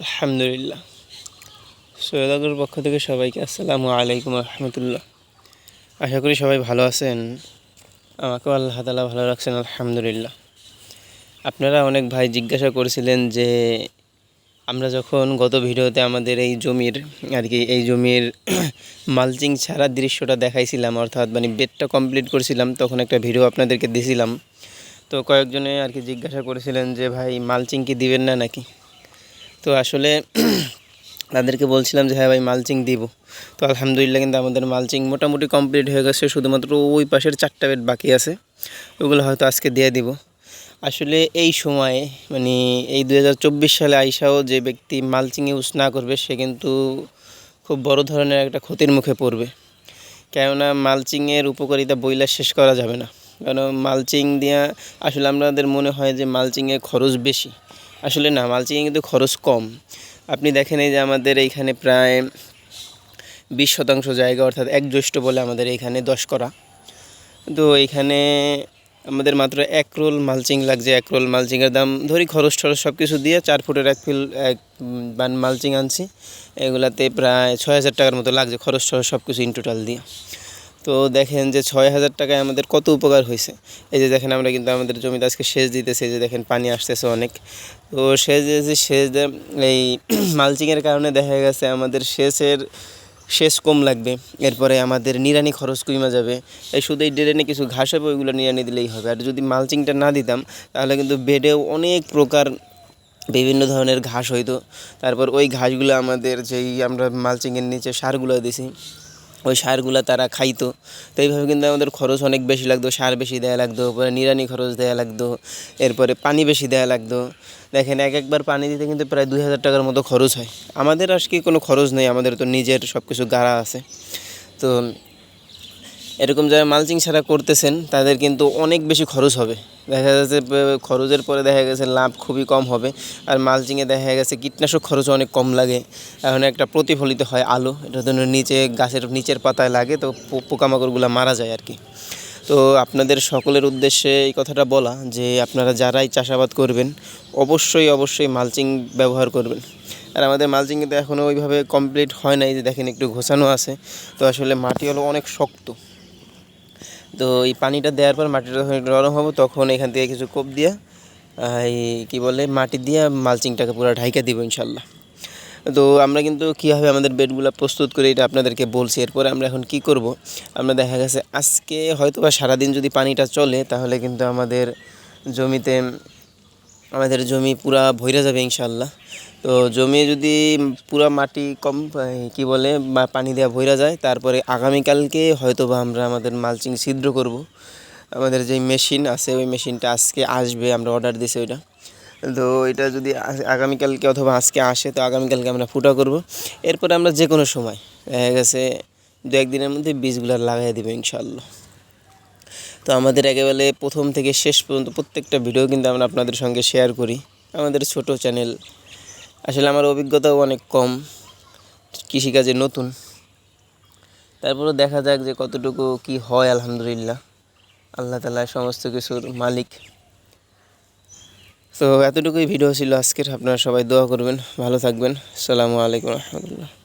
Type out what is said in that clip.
আলহামদুলিল্লাহ। সৈয়দাগুর পক্ষ থেকে সবাইকে আসসালামু আলাইকুম রহমতুল্লাহ। আশা করি সবাই ভালো আছেন। আমাকেও আল্লাহ তালা ভালো রাখছেন, আলহামদুলিল্লাহ। আপনারা অনেক ভাই জিজ্ঞাসা করেছিলেন যে আমরা যখন গত ভিডিওতে আমাদের এই জমির আর কি, এই জমির মালচিং ছাড়া দৃশ্যটা দেখাইছিলাম, অর্থাৎ মানে বেডটা কমপ্লিট করেছিলাম, তখন একটা ভিডিও আপনাদেরকে দিয়েছিলাম তো কয়েকজনে আর কি জিজ্ঞাসা করেছিলেন যে, ভাই, মালচিং কি দিবেন না নাকি? তো আসলে তাদেরকে বলছিলাম যে হ্যাঁ ভাই, মালচিং দিব। তো আলহামদুলিল্লাহ কিন্তু আমাদের মালচিং মোটামুটি কমপ্লিট হয়ে গেছে। শুধুমাত্র ওই পাশের চারটা বেড বাকি আছে। ওগুলো হয়তো আজকে দিয়ে দিব। আসলে এই সময়ে মানে এই দু হাজার চব্বিশ সালে আইসাও যে ব্যক্তি মালচিং ইউজ না করবে, সে কিন্তু খুব বড় ধরনের একটা ক্ষতির মুখে পড়বে। কেননা মালচিংয়ের উপকারিতা বইলা শেষ করা যাবে না। কারণ মালচিং দিয়া আসলে আমাদের মনে হয় যে মালচিংয়ে খরচ বেশি। আসলে না, মালচিংয়ে কিন্তু খরচ কম। আপনি দেখেন এই যে আমাদের এইখানে প্রায় বিশ শতাংশ জায়গা, অর্থাৎ এক জ্যৈষ্ঠ বলে আমাদের এইখানে দশ করা। তো এইখানে আমাদের মাত্র এক রোল মালচিং লাগছে, এক রোল মালচিংয়ের দাম। ধরি খরচ টরচ সব কিছু দিয়ে চার ফুটের এক ফিল, এক বান মালচিং আনছি। এগুলাতে প্রায় ছয় হাজার টাকার মতো লাগছে খরচ টরচ সব কিছু ইন টোটাল দিয়ে। তো দেখেন যে ছয় হাজার টাকায় আমাদের কত উপকার হয়েছে। এই যে দেখেন আমরা কিন্তু আমাদের জমিতে আজকে সেচ দিতেছে যে দেখেন পানি আসতেছে অনেক। তো সেচ দিয়েছি সেচ এই মালচিংয়ের কারণে দেখা গেছে আমাদের সেচের সেচ কম লাগবে। এরপরে আমাদের নিরানি খরচ কমে যাবে। এই শুধু এই ড্রেনে কিছু ঘাস হবে, ওইগুলো নিরানি দিলেই হবে। আর যদি মালচিংটা না দিতাম, তাহলে কিন্তু বেডেও অনেক প্রকার বিভিন্ন ধরনের ঘাস হইতো। তারপর ওই ঘাসগুলো আমাদের যেই আমরা মালচিংয়ের নিচে সারগুলো দিছি ওই সারগুলো তারা খাইতো। তো এইভাবে কিন্তু আমাদের খরচ অনেক বেশি লাগতো, সার বেশি দেওয়া লাগতো, পরে নিরানি খরচ দেওয়া লাগতো, এরপরে পানি বেশি দেওয়া লাগতো। দেখেন এক একবার পানি দিতে কিন্তু প্রায় দুই হাজার টাকার মতো খরচ হয়। আমাদের আজকে কোনো খরচ নেই, আমাদের তো নিজের সব কিছু গাড়া আছে। তো এরকম যারা মালচিং ছাড়া করতেছেন, তাদের কিন্তু অনেক বেশি খরচ হবে। দেখা যাচ্ছে খরচের পরে দেখা গেছে লাভ খুবই কম হবে। আর মালচিংয়ে দেখা গেছে কীটনাশক খরচ অনেক কম লাগে। এখন একটা প্রতিফলিত হয় আলো, এটা জন্য নিচে গাছের নিচের পাতায় লাগে, তো পোকামাকড়গুলো মারা যায় আর কি তো আপনাদের সকলের উদ্দেশ্যে এই কথাটা বলা যে, আপনারা যারাই চাষাবাদ করবেন, অবশ্যই অবশ্যই মালচিং ব্যবহার করবেন। আর আমাদের মালচিং কিন্তু এখনও ওইভাবে কমপ্লিট হয় নাই যে, দেখেন একটু ঘোষানো আছে। তো আসলে মাটি হলো অনেক শক্ত। তো এই পানিটা দেওয়ার পর মাটিটা নরম হবে, তখন এখান থেকে কিছু কোপ দিয়ে এই কী বলে, মাটি দিয়ে মালচিংটাকে পুরো ঢাইকা দিব ইনশাল্লাহ। তো আমরা কিন্তু কীভাবে আমাদের বেডগুলো প্রস্তুত করি এটা আপনাদেরকে বলছি। এরপরে আমরা এখন কি করব? আমরা দেখা গেছে আজকে হয়তো বা সারাদিন যদি পানিটা চলে, তাহলে কিন্তু আমাদের জমিতে আমাদের জমি পুরা ভইরা যাবে ইনশাল্লাহ তো জমি যদি পুরা মাটি কম কি বলে, বা পানি দেওয়া ভইরা যায়, তারপরে আগামীকালকে হয়তো বা আমরা আমাদের মালচিং ছিদ্র করব। আমাদের যে মেশিন আছে, ওই মেশিনটা আজকে আসবে, আমরা অর্ডার দিছি ওইটা। তো এটা যদি আগামীকালকে অথবা আজকে আসে, তো আগামীকালকে আমরা ফুটা করব। এরপরে আমরা যে কোনো সময়, দেখা গেছে দু একদিনের মধ্যে বীজগুলো লাগাই দেবো ইনশাল্লাহ তো আমাদের একেবারে প্রথম থেকে শেষ পর্যন্ত প্রত্যেকটা ভিডিও কিন্তু আমরা আপনাদের সঙ্গে শেয়ার করি। আমাদের ছোট চ্যানেল আসলে আমার অভিজ্ঞতাও অনেক কম। কৃষিকাজে নতুন। তারপরে দেখা যাক যে কতটুকু কি হয়, আলহামদুলিল্লাহ। আল্লাহ তালা সমস্ত কিছুর মালিক। তো এতটুকুই ভিডিও ছিল আজকের। আপনারা সবাই দোয়া করবেন। ভালো থাকবেন। সালামু আলাইকুম রহমতুল্লাহ।